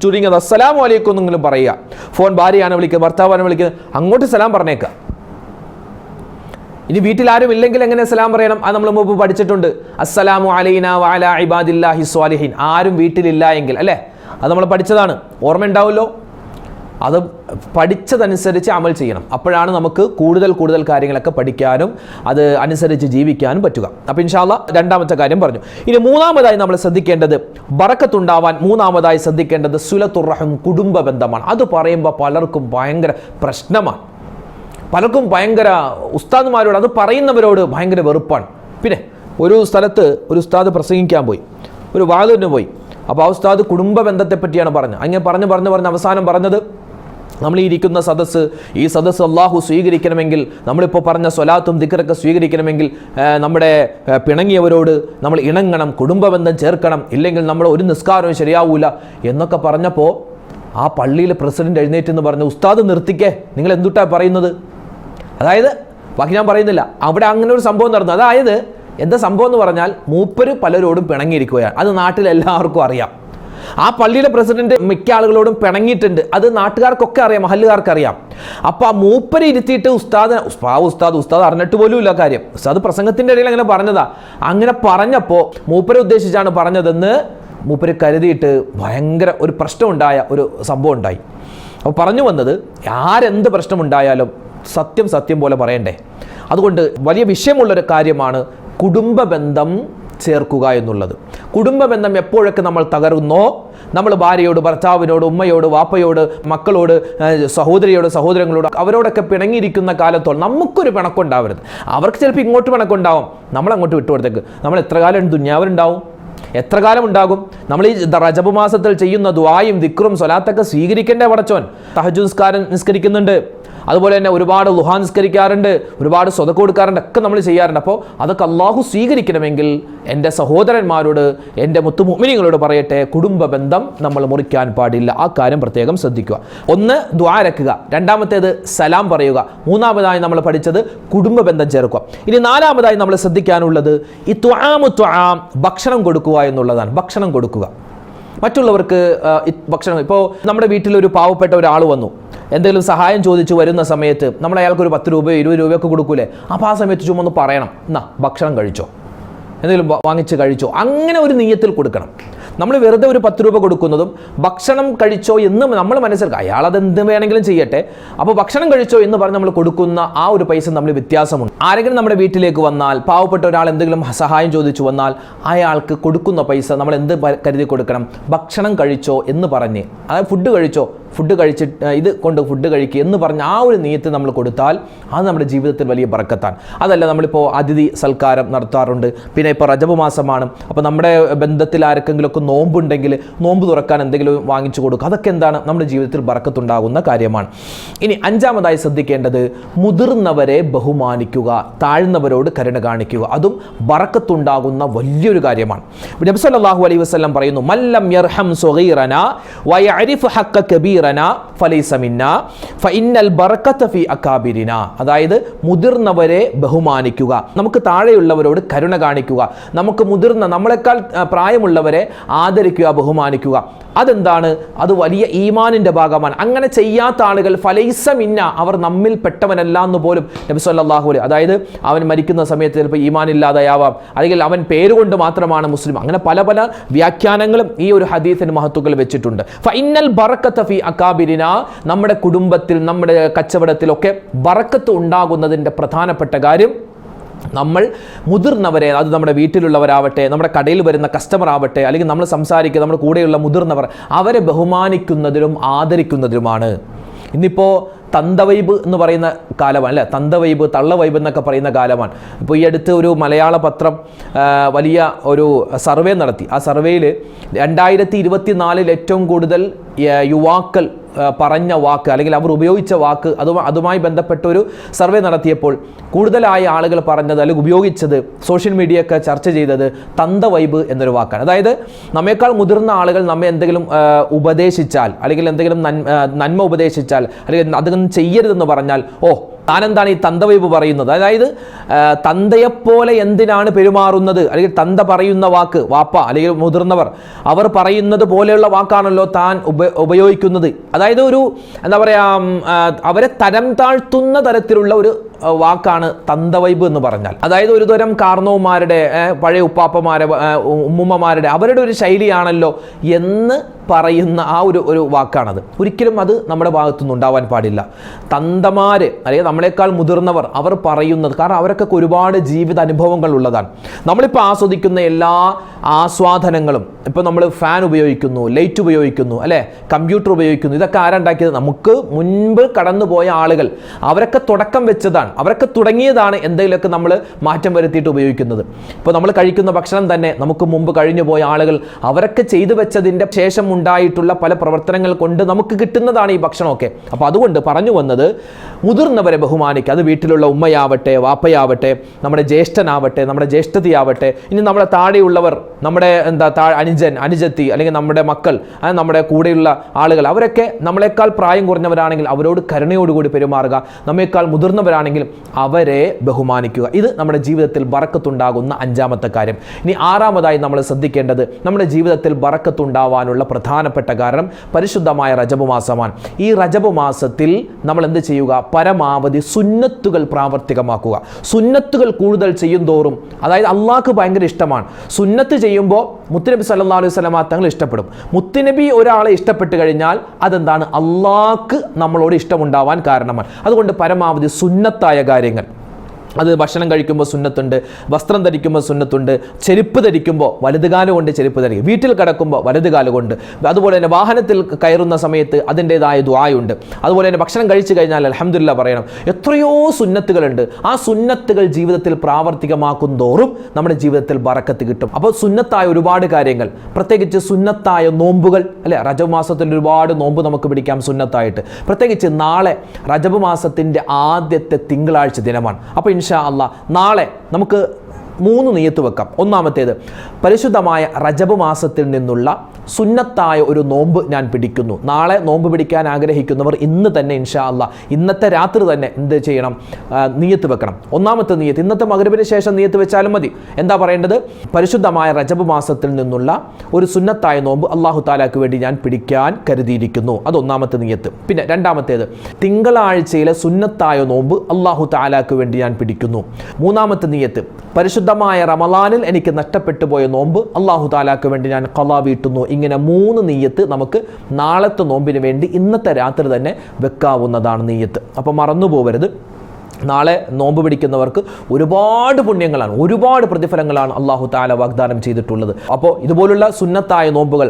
Speaker 1: ചുരുങ്ങിയത് അസ്സലാമു അലൈക്കും എന്നെങ്കിലും പറയുക. ഫോൺ ഭാര്യയാണ് വിളിക്കുന്നത് ഭർത്താവാണ് വിളിക്കുന്നത് അങ്ങോട്ട് സലാം പറഞ്ഞേക്കുക ഇനി വീട്ടിൽ ആരും ഇല്ലെങ്കിൽ എങ്ങനെ സലാം പറയണം? അത് നമ്മൾ മുമ്പ് പഠിച്ചിട്ടുണ്ട്. അസ്സലാമു അലൈന വാല ഇബാദില്ലാഹി സ്വാലിഹീൻ. ആരും വീട്ടിലില്ല എങ്കിൽ അല്ലേ? അത് നമ്മൾ പഠിച്ചതാണ്. ഓർമ്മ ഉണ്ടാവുമല്ലോ അത് പഠിച്ചതനുസരിച്ച് അമൽ ചെയ്യണം. അപ്പോഴാണ് നമുക്ക് കൂടുതൽ കൂടുതൽ കാര്യങ്ങളൊക്കെ പഠിക്കാനും അത് അനുസരിച്ച് ജീവിക്കാനും പറ്റുക. അപ്പോൾ ഇൻഷാല്ല രണ്ടാമത്തെ കാര്യം പറഞ്ഞു. ഇനി മൂന്നാമതായി നമ്മൾ ശ്രദ്ധിക്കേണ്ടത് ബറക്കത്തുണ്ടാവാൻ മൂന്നാമതായി ശ്രദ്ധിക്കേണ്ടത് സുലത്തുറഹം കുടുംബ ബന്ധമാണ്. അത് പറയുമ്പോൾ പലർക്കും ഭയങ്കര പ്രശ്നമാണ്. പലർക്കും ഭയങ്കര ഉസ്താദുമാരോട് അത് പറയുന്നവരോട് ഭയങ്കര വെറുപ്പാണ്. പിന്നെ ഒരു സ്ഥലത്ത് ഒരു ഉസ്താദ് പ്രസംഗിക്കാൻ പോയി. ഒരു വാതിന് പോയി. അപ്പോൾ ആ ഉസ്താദ് കുടുംബ ബന്ധത്തെ പറ്റിയാണ് പറഞ്ഞത്. അങ്ങനെ പറഞ്ഞ് പറഞ്ഞ് പറഞ്ഞ് അവസാനം പറഞ്ഞത് നമ്മൾ ഈ ഇരിക്കുന്ന സദസ്സ് ഈ സദസ്സ് അള്ളാഹു സ്വീകരിക്കണമെങ്കിൽ നമ്മളിപ്പോൾ പറഞ്ഞ സ്വലാത്തും ദിക്കറൊക്കെ സ്വീകരിക്കണമെങ്കിൽ നമ്മുടെ പിണങ്ങിയവരോട് നമ്മൾ ഇണങ്ങണം കുടുംബബന്ധം ചേർക്കണം ഇല്ലെങ്കിൽ നമ്മൾ ഒരു നിസ്കാരവും ശരിയാവൂല എന്നൊക്കെ പറഞ്ഞപ്പോൾ ആ പള്ളിയിലെ പ്രസിഡന്റ് എഴുന്നേറ്റ് എന്ന് പറഞ്ഞു ഉസ്താദ് നിർത്തിക്കേ നിങ്ങൾ എന്തുട്ടാ പറയുന്നത്? അതായത് ബാക്കി ഞാൻ പറയുന്നില്ല. അവിടെ അങ്ങനെ ഒരു സംഭവം നടന്നു. അതായത് എന്താ സംഭവം എന്ന് പറഞ്ഞാൽ മൂപ്പര് പലരോടും പിണങ്ങിയിരിക്കുകയാണ്. അത് നാട്ടിൽ എല്ലാവർക്കും അറിയാം. ആ പള്ളിയുടെ പ്രസിഡന്റ് മിക്ക ആളുകളോടും പിണങ്ങിയിട്ടുണ്ട്. അത് നാട്ടുകാർക്കൊക്കെ അറിയാം മഹല്ലുകാർക്ക് അറിയാം അപ്പൊ ആ മൂപ്പര് ഇരുത്തിയിട്ട് ഉസ്താദ് ആ ഉസ്താദ് ഉസ്താദ് അറിഞ്ഞിട്ട് പോലും ഇല്ല കാര്യം. ഉസ്താദ് പ്രസംഗത്തിന്റെ ഇടയിൽ അങ്ങനെ പറഞ്ഞതാ. അങ്ങനെ പറഞ്ഞപ്പോ മൂപ്പരെ ഉദ്ദേശിച്ചാണ് പറഞ്ഞതെന്ന് മൂപ്പര് കരുതിയിട്ട് ഭയങ്കര ഒരു പ്രശ്നമുണ്ടായ ഒരു സംഭവം ഉണ്ടായി. അപ്പോൾ പറഞ്ഞു വന്നത് ആരെന്ത് പ്രശ്നമുണ്ടായാലും സത്യം സത്യം പോലെ പറയണ്ടേ. അതുകൊണ്ട് വലിയ വിഷയമുള്ളൊരു കാര്യമാണ് കുടുംബ ബന്ധം ചേർക്കുക എന്നുള്ളത്. കുടുംബ ബന്ധം എപ്പോഴൊക്കെ നമ്മൾ തകരുന്നോ? നമ്മൾ ഭാര്യയോട് ഭർത്താവിനോട് ഉമ്മയോട് വാപ്പയോട് മക്കളോട് സഹോദരിയോട് സഹോദരങ്ങളോട് അവരോടൊക്കെ പിണങ്ങിയിരിക്കുന്ന കാലത്തോളം നമുക്കൊരു പിണക്കുണ്ടാവരുത്. അവർക്ക് ചിലപ്പോൾ ഇങ്ങോട്ട് പിണക്കുണ്ടാവും. നമ്മൾ അങ്ങോട്ട് വിട്ടുകൊടുത്തേക്ക് നമ്മൾ എത്ര കാലം ദുന്യാവരുണ്ടാവും എത്ര കാലം ഉണ്ടാകും? നമ്മൾ ഈ റജബ് മാസത്തിൽ ചെയ്യുന്ന ദ്വായും ദിക്റും സ്വലാത്തൊക്കെ സ്വീകരിക്കേണ്ട പടച്ചോൻ. തഹജുസ്കാരം നിസ്കരിക്കുന്നുണ്ട്. അതുപോലെ തന്നെ ഒരുപാട് ലുഹാ നിസ്കരിക്കാറുണ്ട് ഒരുപാട് സ്വതക്ക് കൊടുക്കാറുണ്ട് ഒക്കെ നമ്മൾ ചെയ്യാറുണ്ട്. അപ്പോൾ അതൊക്കെ അള്ളാഹു സ്വീകരിക്കണമെങ്കിൽ എന്റെ സഹോദരന്മാരോട് എന്റെ മുത്തുമുമിനികളോട് പറയട്ടെ കുടുംബ ബന്ധം നമ്മൾ മുറിക്കാൻ പാടില്ല. ആ കാര്യം പ്രത്യേകം ശ്രദ്ധിക്കുക. ഒന്ന് ദ്വാരക്കുക രണ്ടാമത്തേത് സലാം പറയുക. മൂന്നാമതായി നമ്മൾ പഠിച്ചത് കുടുംബ ബന്ധം ചേർക്കുക. ഇനി നാലാമതായി നമ്മൾ ശ്രദ്ധിക്കാനുള്ളത് ഈ ത്വാമു ത്വാം ഭക്ഷണം കൊടുക്കുക എന്നുള്ളതാണ്. ഭക്ഷണം കൊടുക്കുക. മറ്റുള്ളവർക്ക് ഭക്ഷണം ഇപ്പോൾ നമ്മുടെ വീട്ടിൽ ഒരു പാവപ്പെട്ട ഒരാൾ വന്നു. എന്തെങ്കിലും സഹായം ചോദിച്ചു വരുന്ന സമയത്ത് നമ്മൾ അയാൾക്ക് ഒരു പത്ത് രൂപയോ ഇരുപത് രൂപയൊക്കെ കൊടുക്കൂലേ? അപ്പോൾ ആ സമയത്ത് ചുമ്മാ ഒന്ന് പറയണം. എന്നാ ഭക്ഷണം കഴിച്ചോ. എന്തെങ്കിലും വാങ്ങിച്ച് കഴിച്ചോ അങ്ങനെ ഒരു നീയത്തിൽ കൊടുക്കണം. നമ്മൾ വെറുതെ ഒരു പത്ത് രൂപ കൊടുക്കുന്നതും ഭക്ഷണം കഴിച്ചോ എന്ന് നമ്മൾ മനസ്സിലാക്കുക അയാൾ അത് എന്ത് വേണമെങ്കിലും ചെയ്യട്ടെ. അപ്പോൾ ഭക്ഷണം കഴിച്ചോ എന്ന് പറഞ്ഞ് നമ്മൾ കൊടുക്കുന്ന ആ ഒരു പൈസ നമ്മൾ വ്യത്യാസമുണ്ട്. ആരെങ്കിലും നമ്മുടെ വീട്ടിലേക്ക് വന്നാൽ പാവപ്പെട്ട ഒരാൾ എന്തെങ്കിലും സഹായം ചോദിച്ചു വന്നാൽ അയാൾക്ക് കൊടുക്കുന്ന പൈസ നമ്മൾ എന്ത് കരുതി കൊടുക്കണം? ഭക്ഷണം കഴിച്ചോ എന്ന് പറഞ്ഞ്. അതായത് ഫുഡ് കഴിച്ചോ ഫുഡ് കഴിച്ചിട്ട് ഇത് കൊണ്ട് ഫുഡ് കഴിക്കുക എന്ന് പറഞ്ഞ ആ ഒരു നീയത്ത് നമ്മൾ കൊടുത്താൽ അത് നമ്മുടെ ജീവിതത്തിൽ വലിയ ബറക്കത്താണ്. അതല്ല നമ്മളിപ്പോൾ അതിഥി സൽക്കാരം നടത്താറുണ്ട്. പിന്നെ ഇപ്പോൾ റജബ് മാസമാണ്. അപ്പോൾ നമ്മുടെ ബന്ധത്തിൽ ആർക്കെങ്കിലുമൊക്കെ നോമ്പുണ്ടെങ്കിൽ നോമ്പ് തുറക്കാൻ എന്തെങ്കിലും വാങ്ങിച്ചു കൊടുക്കുക. അതൊക്കെ എന്താണ്? നമ്മുടെ ജീവിതത്തിൽ ബറക്കത്തുണ്ടാകുന്ന കാര്യമാണ്. ഇനി അഞ്ചാമതായി ശ്രദ്ധിക്കേണ്ടത് മുതിർന്നവരെ ബഹുമാനിക്കുക താഴ്ന്നവരോട് കരുണ കാണിക്കുക. അതും ബറക്കത്തുണ്ടാകുന്ന വലിയൊരു കാര്യമാണ്. നബി സല്ലല്ലാഹു അലൈഹി വസല്ലം പറയുന്നു മല്ലം യർഹം സുഗീറന വയഅരിഫ് ഹഖ ഫി അതായത് മുതിർന്നവരെ ബഹുമാനിക്കുക. നമുക്ക് താഴെയുള്ളവരോട് കരുണ കാണിക്കുക. നമുക്ക് മുതിർന്ന നമ്മളെക്കാൾ പ്രായമുള്ളവരെ ആദരിക്കുക ബഹുമാനിക്കുക. അതെന്താണ്? അത് വലിയ ഈമാനിന്റെ ഭാഗമാണ്. അങ്ങനെ ചെയ്യാത്ത ആളുകൾ ഫലൈസമിന്ന അവർ നമ്മിൽ പെട്ടവനല്ല എന്ന് പോലും നബി സല്ലല്ലാഹു അലൈഹി അതായത് അവൻ മരിക്കുന്ന സമയത്ത് ചിലപ്പോൾ ഈമാൻ ഇല്ലാതെയാവാം. അല്ലെങ്കിൽ അവൻ പേരുകൊണ്ട് മാത്രമാണ് മുസ്ലിം. അങ്ങനെ പല പല വ്യാഖ്യാനങ്ങളും ഈ ഒരു ഹദീസിന് മഹത്വങ്ങൾ വെച്ചിട്ടുണ്ട്. ഫൈനൽ ബറക്കത്ത് ഫി അക്കാബിരിന നമ്മുടെ കുടുംബത്തിൽ നമ്മുടെ കച്ചവടത്തിലൊക്കെ ബറക്കത്ത് ഉണ്ടാകുന്നതിന്റെ പ്രധാനപ്പെട്ട കാര്യം നമ്മൾ മുതിർന്നവരെ അത് നമ്മുടെ വീട്ടിലുള്ളവരാവട്ടെ നമ്മുടെ കടയിൽ വരുന്ന കസ്റ്റമർ ആവട്ടെ അല്ലെങ്കിൽ നമ്മൾ സംസാരിക്കുക നമ്മുടെ കൂടെയുള്ള മുതിർന്നവർ അവരെ ബഹുമാനിക്കുന്നതിലും ആദരിക്കുന്നതിലുമാണ്. ഇന്നിപ്പോൾ തന്തവൈബ് എന്ന് പറയുന്ന കാലമാണ് അല്ലേ? തന്തവൈബ് തള്ളവൈബ് എന്നൊക്കെ പറയുന്ന കാലമാണ്. ഇപ്പോൾ ഈ അടുത്ത് ഒരു മലയാള പത്രം വലിയ ഒരു സർവേ നടത്തി. ആ സർവേയിൽ രണ്ടായിരത്തി ഇരുപത്തി നാലിൽ ഏറ്റവും കൂടുതൽ യുവാക്കൾ പറഞ്ഞ വാക്ക് അല്ലെങ്കിൽ അവർ ഉപയോഗിച്ച വാക്ക് അത് അതുമായി ബന്ധപ്പെട്ട ഒരു സർവേ നടത്തിയപ്പോൾ കൂടുതലായ ആളുകൾ പറഞ്ഞത് അല്ലെങ്കിൽ ഉപയോഗിച്ചത് സോഷ്യൽ മീഡിയ ഒക്കെ ചർച്ച ചെയ്തത് തന്ത വൈബ് എന്നൊരു വാക്കാണ്. അതായത് നമ്മേക്കാൾ മുതിർന്ന ആളുകൾ നമ്മെ എന്തെങ്കിലും ഉപദേശിച്ചാൽ അല്ലെങ്കിൽ എന്തെങ്കിലും നന്മ ഉപദേശിച്ചാൽ അല്ലെങ്കിൽ അതൊന്നും ചെയ്യരുതെന്ന് പറഞ്ഞാൽ ഓ താനെന്താണ് ഈ തന്തവൈപ്പ് പറയുന്നത്? അതായത് തന്തയെപ്പോലെ എന്തിനാണ് പെരുമാറുന്നത്? അല്ലെങ്കിൽ തന്ത പറയുന്ന വാക്ക് വാപ്പ അല്ലെങ്കിൽ മുതിർന്നവർ അവർ പറയുന്നത് പോലെയുള്ള വാക്കാണല്ലോ താൻ ഉപ ഉപയോഗിക്കുന്നത്. അതായത് ഒരു എന്താ പറയുക അവരെ തരം താഴ്ത്തുന്ന തരത്തിലുള്ള ഒരു വാക്കാണ് തന്തവൈബ് എന്ന് പറഞ്ഞാൽ. അതായത് ഒരു തരം കാർണവന്മാരുടെ പഴയ ഉപ്പാപ്പമാരെ ഉമ്മുമ്മമാരുടെ അവരുടെ ഒരു ശൈലിയാണല്ലോ എന്ന് പറയുന്ന ആ ഒരു ഒരു വാക്കാണത്. ഒരിക്കലും അത് നമ്മുടെ ഭാഗത്തുനിന്ന് ഉണ്ടാവാൻ പാടില്ല. തന്തമാര് അല്ലെങ്കിൽ നമ്മളെക്കാൾ മുതിർന്നവർ അവർ പറയുന്നത് കാരണം അവരൊക്കെ ഒരുപാട് ജീവിത അനുഭവങ്ങൾ ഉള്ളതാണ്. നമ്മളിപ്പോൾ ആസ്വദിക്കുന്ന എല്ലാ ആസ്വാദനങ്ങളും ഇപ്പോൾ നമ്മൾ ഫാൻ ഉപയോഗിക്കുന്നു ലൈറ്റ് ഉപയോഗിക്കുന്നു അല്ലേ? കമ്പ്യൂട്ടർ ഉപയോഗിക്കുന്നു. ഇതൊക്കെ ആരുണ്ടാക്കിയത് നമുക്ക് മുൻപ് കടന്നു പോയ ആളുകൾ. അവരൊക്കെ തുടക്കം വെച്ചതാണ്. അവരൊക്കെ തുടങ്ങിയതാണ് എന്തെങ്കിലുമൊക്കെ നമ്മൾ മാറ്റം വരുത്തിയിട്ട് ഉപയോഗിക്കുന്നത്. ഇപ്പോൾ നമ്മൾ കഴിക്കുന്ന ഭക്ഷണം തന്നെ നമുക്ക് മുമ്പ് കഴിഞ്ഞു പോയ ആളുകൾ അവരൊക്കെ ചെയ്തു വെച്ചതിന്റെ ശേഷം ഉണ്ടായിട്ടുള്ള പല പ്രവർത്തനങ്ങൾ കൊണ്ട് നമുക്ക് കിട്ടുന്നതാണ് ഈ ഭക്ഷണമൊക്കെ. അപ്പോൾ അതുകൊണ്ട് പറഞ്ഞു വന്നത് മുതിർന്നവരെ ബഹുമാനിക്കുക. അത് വീട്ടിലുള്ള ഉമ്മയാവട്ടെ വാപ്പയാവട്ടെ നമ്മുടെ ജ്യേഷ്ഠനാവട്ടെ നമ്മുടെ ജ്യേഷ്ഠതയാവട്ടെ ഇനി നമ്മുടെ താഴെയുള്ളവർ നമ്മുടെ എന്താ താ അനുജൻ അനുജത്തി അല്ലെങ്കിൽ നമ്മുടെ മക്കൾ നമ്മുടെ കൂടെയുള്ള ആളുകൾ അവരൊക്കെ നമ്മളെക്കാൾ പ്രായം കുറഞ്ഞവരാണെങ്കിൽ അവരോട് കരുണയോടുകൂടി പെരുമാറുക. നമ്മേക്കാൾ മുതിർന്നവരാണെങ്കിൽ അവരെ ബഹുമാനിക്കുക. ഇത് നമ്മുടെ ജീവിതത്തിൽ ബറക്കത്തുണ്ടാകുന്ന അഞ്ചാമത്തെ കാര്യം. ഇനി ആറാമതായി നമ്മൾ ശ്രദ്ധിക്കേണ്ടത് നമ്മുടെ ജീവിതത്തിൽ ബറക്കത്തുണ്ടാവാനുള്ള പ്രധാനപ്പെട്ട കാരണം പരിശുദ്ധമായ റജബ് മാസമാണ് ഈ റജബ് മാസത്തിൽ നമ്മൾ എന്ത് ചെയ്യുക? പരമാവധി സുന്നത്തുകൾ പ്രാവർത്തികമാക്കുക. സുന്നത്തുകൾ കൂടുതൽ ചെയ്യും തോറും അതായത് അള്ളാഹ്ക്ക് ഭയങ്കര ഇഷ്ടമാണ്. സുന്നത്ത് ചെയ്യുമ്പോൾ മുത്തനബി സല്ലാ അലൈഹി സ്വലമ തങ്ങൾ ഇഷ്ടപ്പെടും. മുത്തുനബി ഒരാളെ ഇഷ്ടപ്പെട്ട് കഴിഞ്ഞാൽ അതെന്താണ്? അള്ളാഹ്ക്ക് നമ്മളോട് ഇഷ്ടമുണ്ടാവാൻ കാരണമാണ്. അതുകൊണ്ട് പരമാവധി സുന്നത്തായ കാര്യങ്ങൾ. അത് ഭക്ഷണം കഴിക്കുമ്പോൾ സുന്നത്തുണ്ട് വസ്ത്രം ധരിക്കുമ്പോൾ സുന്നത്തുണ്ട് ചെരുപ്പ് ധരിക്കുമ്പോൾ വലതുകാലം കൊണ്ട് ചെരുപ്പ് ധരിക്കും. വീട്ടിൽ കിടക്കുമ്പോൾ വലതുകാലം കൊണ്ട്. അതുപോലെ തന്നെ വാഹനത്തിൽ കയറുന്ന സമയത്ത് അതിന്റെതായ ദ്വായുണ്ട് അതുപോലെ തന്നെ ഭക്ഷണം കഴിച്ചു കഴിഞ്ഞാൽ അലഹമില്ല പറയണം എത്രയോ സുന്നത്തുകളുണ്ട്. ആ സുന്നത്തുകൾ ജീവിതത്തിൽ പ്രാവർത്തികമാക്കും തോറും നമ്മുടെ ജീവിതത്തിൽ ബറക്കത്ത് കിട്ടും. അപ്പോൾ സുന്നത്തായ ഒരുപാട് കാര്യങ്ങൾ. പ്രത്യേകിച്ച് സുന്നത്തായ നോമ്പുകൾ അല്ലെ? റജബ് മാസത്തിൽ ഒരുപാട് നോമ്പ് നമുക്ക് പിടിക്കാം സുന്നത്തായിട്ട്. പ്രത്യേകിച്ച് നാളെ റജബ് മാസത്തിന്റെ ആദ്യത്തെ തിങ്കളാഴ്ച ദിനമാണ്. അപ്പോൾ ഇൻഷാ അല്ല. നാളെ നമുക്ക് മൂന്ന് നെയ്യത്ത് വെക്കാം. ഒന്നാമത്തേത് പരിശുദ്ധമായ റജബ് മാസത്തിൽ നിന്നുള്ള സുന്നത്തായ ഒരു നോമ്പ് ഞാൻ പിടിക്കുന്നു. നാളെ നോമ്പ് പിടിക്കാൻ ആഗ്രഹിക്കുന്നവർ ഇന്ന് തന്നെ ഇൻഷാ അല്ല ഇന്നത്തെ രാത്രി തന്നെ എന്ത് ചെയ്യണം? നീയത്ത് വെക്കണം. ഒന്നാമത്തെ നീയത്ത് ഇന്നത്തെ മകരവിന് ശേഷം നീയത്ത് വെച്ചാലും മതി. എന്താ പറയേണ്ടത്? പരിശുദ്ധമായ റജബ് മാസത്തിൽ നിന്നുള്ള ഒരു സുന്നത്തായ നോമ്പ് അള്ളാഹു താലാക്ക് വേണ്ടി ഞാൻ പിടിക്കാൻ കരുതിയിരിക്കുന്നു. അത് ഒന്നാമത്തെ നീയത്ത്. പിന്നെ രണ്ടാമത്തേത് തിങ്കളാഴ്ചയിലെ സുന്നത്തായ നോമ്പ് അള്ളാഹു താലാക്ക് വേണ്ടി ഞാൻ പിടിക്കുന്നു. മൂന്നാമത്തെ നീയത്ത് പരിശുദ്ധമായ റമലാനിൽ എനിക്ക് നഷ്ടപ്പെട്ടു പോയ നോമ്പ് അള്ളാഹു താലാക്ക് വേണ്ടി ഞാൻ കലാ വീട്ടുന്നു ഇങ്ങനെ മൂന്ന് നെയ്യത്ത് നമുക്ക് നാളത്തെ നോമ്പിന് വേണ്ടി ഇന്നത്തെ രാത്രി തന്നെ വെക്കാവുന്നതാണ് നെയ്യത്ത്. അപ്പോൾ മറന്നു പോകരുത് നാളെ നോമ്പ് പിടിക്കുന്നവർക്ക് ഒരുപാട് പുണ്യങ്ങളാണ് ഒരുപാട് പ്രതിഫലങ്ങളാണ് അള്ളാഹു താല വാഗ്ദാനം ചെയ്തിട്ടുള്ളത്. അപ്പോൾ ഇതുപോലുള്ള സുന്നത്തായ നോമ്പുകൾ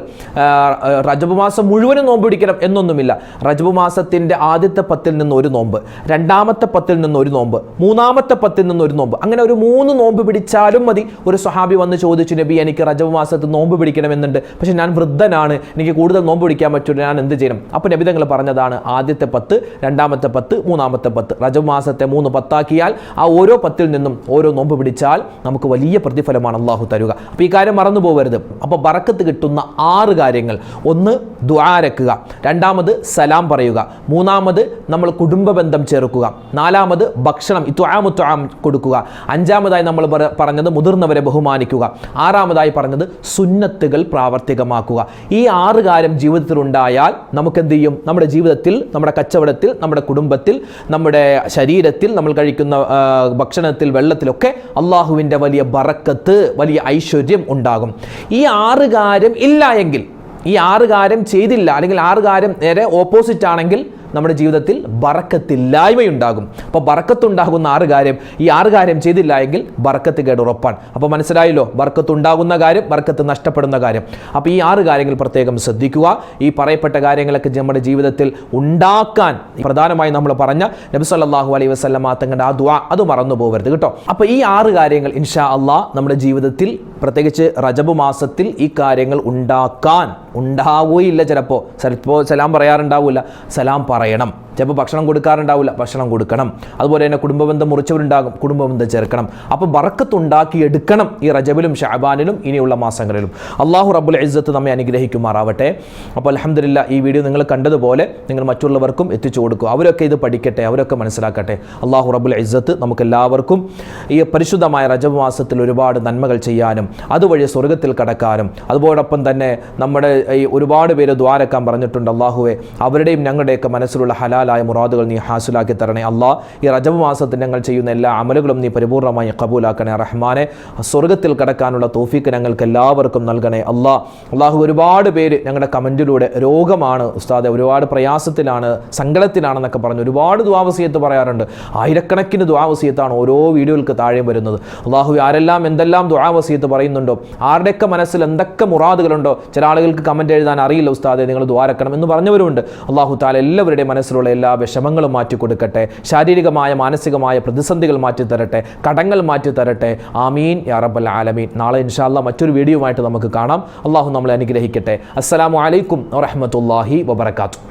Speaker 1: റജബ് മാസം മുഴുവനും നോമ്പ് പിടിക്കണം എന്നൊന്നുമില്ല. റജബ് മാസത്തിന്റെ ആദ്യത്തെ പത്തിൽ നിന്ന് ഒരു നോമ്പ് രണ്ടാമത്തെ പത്തിൽ നിന്ന് ഒരു നോമ്പ് മൂന്നാമത്തെ പത്തിൽ നിന്ന് ഒരു നോമ്പ് അങ്ങനെ ഒരു മൂന്ന് നോമ്പ് പിടിച്ചാലും മതി. ഒരു സ്വഹാബി വന്ന് ചോദിച്ചു നബി എനിക്ക് റജബ് മാസത്തിൽ നോമ്പ് പിടിക്കണമെന്നുണ്ട്. പക്ഷേ ഞാൻ വൃദ്ധനാണ് എനിക്ക് കൂടുതൽ നോമ്പ് പിടിക്കാൻ പറ്റൂ ഞാൻ എന്ത് ചെയ്യണം? അപ്പോൾ നബി തങ്ങൾ പറഞ്ഞതാണ് ആദ്യത്തെ പത്ത് രണ്ടാമത്തെ പത്ത് മൂന്നാമത്തെ പത്ത്. റജബ് മാസത്തെ മൂന്ന് പത്താക്കിയാൽ ആ ഓരോ പത്തിൽ നിന്നും ഓരോ നോമ്പ് പിടിച്ചാൽ നമുക്ക് വലിയ പ്രതിഫലമാണ് അള്ളാഹു തരുക. അപ്പോൾ ഈ കാര്യം മറന്നു പോകരുത് അപ്പോൾ ബറക്കത്ത് കിട്ടുന്ന ആറ് കാര്യങ്ങൾ. ഒന്ന് ദ്വാരക്കുക രണ്ടാമത് സലാം പറയുക. മൂന്നാമത് നമ്മൾ കുടുംബ ബന്ധം ചേർക്കുക. നാലാമത് ഭക്ഷണം ഇത്വാമുത്വാം കൊടുക്കുക. അഞ്ചാമതായി നമ്മൾ പറ- പറഞ്ഞത് മുതിർന്നവരെ ബഹുമാനിക്കുക. ആറാമതായി പറഞ്ഞത് സുന്നത്തുകൾ പ്രാവർത്തികമാക്കുക. ഈ ആറ് കാര്യം ജീവിതത്തിൽ ഉണ്ടായാൽ നമുക്ക് എന്ത് ചെയ്യും? നമ്മുടെ ജീവിതത്തിൽ നമ്മുടെ കച്ചവടത്തിൽ നമ്മുടെ കുടുംബത്തിൽ നമ്മുടെ ശരീരത്തിൽ നമ്മൾ കഴിക്കുന്ന ഭക്ഷണത്തിൽ വെള്ളത്തിലൊക്കെ അള്ളാഹുവിന്റെ വലിയ ബറക്കത്ത് വലിയ ഐശ്വര്യം ഉണ്ടാകും. ഈ ആറ് കാര്യം ഇല്ല എങ്കിൽ ഈ ആറ് കാര്യം ചെയ്തില്ല അല്ലെങ്കിൽ ആറ് കാര്യം നേരെ ഓപ്പോസിറ്റ് ആണെങ്കിൽ നമ്മുടെ ജീവിതത്തിൽ ബറക്കത്തില്ലായ്മയുണ്ടാകും. അപ്പോൾ ബറക്കത്തുണ്ടാകുന്ന ആറ് കാര്യം ഈ ആറ് കാര്യം ചെയ്തില്ല എങ്കിൽ ബറക്കത്ത് കേട് ഉറപ്പാണ് അപ്പോൾ മനസ്സിലായല്ലോ ബറക്കത്തുണ്ടാകുന്ന കാര്യം ബറക്കത്ത് നഷ്ടപ്പെടുന്ന കാര്യം. അപ്പോൾ ഈ ആറ് കാര്യങ്ങൾ പ്രത്യേകം ശ്രദ്ധിക്കുക. ഈ പറയപ്പെട്ട കാര്യങ്ങളൊക്കെ നമ്മുടെ ജീവിതത്തിൽ ഉണ്ടാക്കാൻ പ്രധാനമായി നമ്മൾ പറഞ്ഞ നബി സല്ലല്ലാഹു അലൈഹി വസല്ലമ തങ്ങളുടെ ആ ദ്വാ അത് മറന്നു പോകരുത് കേട്ടോ. അപ്പോൾ ഈ ആറ് കാര്യങ്ങൾ ഇൻഷാ അള്ളാഹ് നമ്മുടെ ജീവിതത്തിൽ പ്രത്യേകിച്ച് റജബ് മാസത്തിൽ ഈ കാര്യങ്ങൾ ഉണ്ടാക്കാൻ ഉണ്ടാവുകയില്ല ചിലപ്പോൾ ചിലപ്പോൾ സലാം പറയാറുണ്ടാവില്ല. സലാം പറയണം. ചിലപ്പോൾ ഭക്ഷണം കൊടുക്കാറുണ്ടാവില്ല. ഭക്ഷണം കൊടുക്കണം. അതുപോലെ തന്നെ കുടുംബബന്ധം മുറിച്ചവരുണ്ടാകും. കുടുംബബന്ധം ചേർക്കണം. അപ്പോൾ ബറക്കത്ത് ഉണ്ടാക്കിയെടുക്കണം ഈ റജബിലും ഷാബാനിലും ഇനിയുള്ള മാസങ്ങളിലും. അള്ളാഹു റബ്ബുൽ ഇസ്സത്ത് നമ്മെ അനുഗ്രഹിക്കുമാറാവട്ടെ. അപ്പോൾ അലഹമില്ല ഈ വീഡിയോ നിങ്ങൾ കണ്ടതുപോലെ നിങ്ങൾ മറ്റുള്ളവർക്കും എത്തിച്ചു കൊടുക്കുക. അവരൊക്കെ ഇത് പഠിക്കട്ടെ അവരൊക്കെ മനസ്സിലാക്കട്ടെ. അള്ളാഹു റബ്ബുൽ നമുക്ക് എല്ലാവർക്കും ഈ പരിശുദ്ധമായ റജബ് മാസത്തിൽ ഒരുപാട് നന്മകൾ ചെയ്യാനും അതുവഴി സ്വർഗത്തിൽ കടക്കാനും അതുപോടൊപ്പം തന്നെ നമ്മുടെ ഈ ഒരുപാട് പേര് ദ്വാരക്കാൻ പറഞ്ഞിട്ടുണ്ട് അള്ളാഹുവെ അവരുടെയും ഞങ്ങളുടെയൊക്കെ മനസ്സിലുള്ള ഹലാൽ ഹലാലായ മുറാദുകൾ നീ ഹാസിലാക്കി തരണേ അള്ളാ ഈ റജബ് മാസത്തിൽ ഞങ്ങൾ ചെയ്യുന്ന എല്ലാ അമലുകളും നീ പരിപൂർണമായി കബൂലാക്കണേ റഹ്മാനെ. സ്വർഗത്തിൽ കടക്കാനുള്ള തോഫീക്ക് ഞങ്ങൾക്ക് എല്ലാവർക്കും നൽകണേ അല്ലാ. അള്ളാഹു ഒരുപാട് പേര് ഞങ്ങളുടെ കമന്റിലൂടെ രോഗമാണ് ഉസ്താദെ ഒരുപാട് പ്രയാസത്തിലാണ് സങ്കടത്തിലാണെന്നൊക്കെ പറഞ്ഞു ഒരുപാട് ദ്വാവസീയത്ത് പറയാറുണ്ട്. ആയിരക്കണക്കിന് ദ്വാവസീയത്താണ് ഓരോ വീഡിയോകൾക്ക് താഴെ വരുന്നത്. അള്ളാഹു ആരെല്ലാം എന്തെല്ലാം ദ്വാവസീയത്ത് പറയുന്നുണ്ടോ ആരുടെയൊക്കെ മനസ്സിൽ എന്തൊക്കെ മുറാദുകളുണ്ടോ ചില ആളുകൾക്ക് കമന്റ് എഴുതാൻ അറിയില്ല ഉസ്താദെ നിങ്ങൾ ദ്വാരക്കണം എന്ന് പറഞ്ഞവരുണ്ട് അള്ളാഹു താല എല്ലാവരുടെയും മനസ്സിലുള്ള എല്ലാ വിഷമങ്ങളും മാറ്റി കൊടുക്കട്ടെ. ശാരീരികമായ മാനസികമായ പ്രതിസന്ധികൾ മാറ്റി തരട്ടെ. കടങ്ങൾ മാറ്റി തരട്ടെ. ആമീൻ യാ റബ്ബൽ ആലമീൻ. നാളെ ഇൻഷാല്ല മറ്റൊരു വീഡിയോയുമായിട്ട് നമുക്ക് കാണാം. അള്ളാഹു നമ്മളെ അനുഗ്രഹിക്കട്ടെ. അസ്സലാമു അലൈക്കും വറഹമത്തല്ലാഹി വബർക്കാത്തു